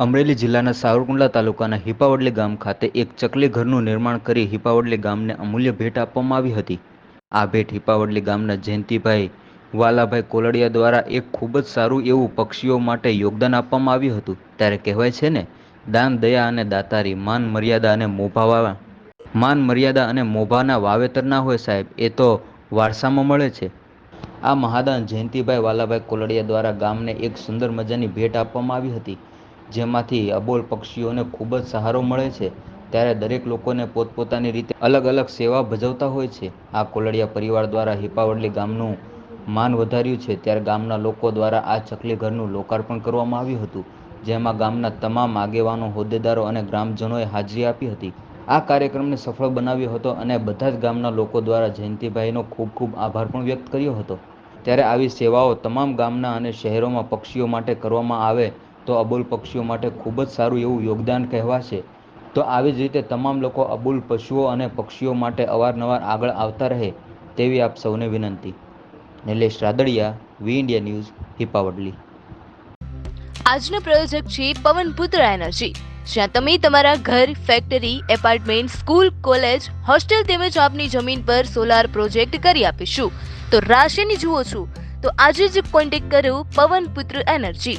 અમરેલી જિલ્લાના સાવરકુંડલા તાલુકાના હિપાવડલી ગામ ખાતે એક ચકલી ઘરનું નિર્માણ કરી હિપાવડલી ગામને અમૂલ્ય ભેટ આપવામાં આવી હતી. આ ભેટ હિપાવડલી ગામના જયંતિભાઈ વાલાભાઈ કોલડિયા દ્વારા એક ખૂબ જ સારું એવું પક્ષીઓ માટે યોગદાન આપવામાં આવ્યું હતું. ત્યારે કહેવાય છે ને, દાન, દયા અને દાતારી, માન, મર્યાદા અને મોભાવા માન, મર્યાદા અને મોભાના વાવેતર ના હોય સાહેબ, એ તો વારસામાં મળે છે. આ મહાદાન જયંતિભાઈ વાલાભાઈ કોલડિયા દ્વારા ગામને એક સુંદર મજાની ભેટ આપવામાં આવી હતી. જેમાંથી અબોલ પક્ષીઓને ખૂબ જ સહારો મળે છે, ત્યારે દરેક લોકોને પોતપોતાની રીતે અલગ અલગ સેવા ભજવતા હોય છે. આ કોલડિયા પરિવાર દ્વારા હિપાવડલી ગામનું માન વધાર્યું છે, ત્યારે ગામના લોકો દ્વારા આ ચકલી ઘરનું લોકાર્પણ કરવામાં આવ્યું હતું, જેમાં ગામના તમામ આગેવાનો, હોદ્દેદારો અને ગ્રામજનોએ હાજરી આપી હતી. આ કાર્યક્રમને સફળ બનાવ્યો હતો અને બધા જ ગામના લોકો દ્વારા જયંતિભાઈનો ખૂબ ખૂબ આભાર પણ વ્યક્ત કર્યો હતો. ત્યારે આવી સેવાઓ તમામ ગામના અને શહેરોમાં પક્ષીઓ માટે કરવામાં આવે તો અબોલ પક્ષીઓ માટે ખૂબ જ સારું એવું યોગદાન કહેવાશે. તો આવી જ રીતે તમામ લોકો અબોલ પશુઓ અને પક્ષીઓ માટે અવારનવાર આગળ આવતા રહે તેવી આપ સૌને વિનંતી. Nilesh Radadiya, V India news, Hipavadli. આજનો પ્રયોજક છે પવનપુત્ર એનર્જી. જ્યાં તમે તમારા ઘર, factory, apartment, school, college, hostel તેમજ આપની જમીન પર સોલાર પ્રોજેક્ટ કરી આપીશું. તો રાશિની જુઓ છું. તો આજે જ કોન્ટેક્ટ કરો પવનપુત્ર એનર્જી.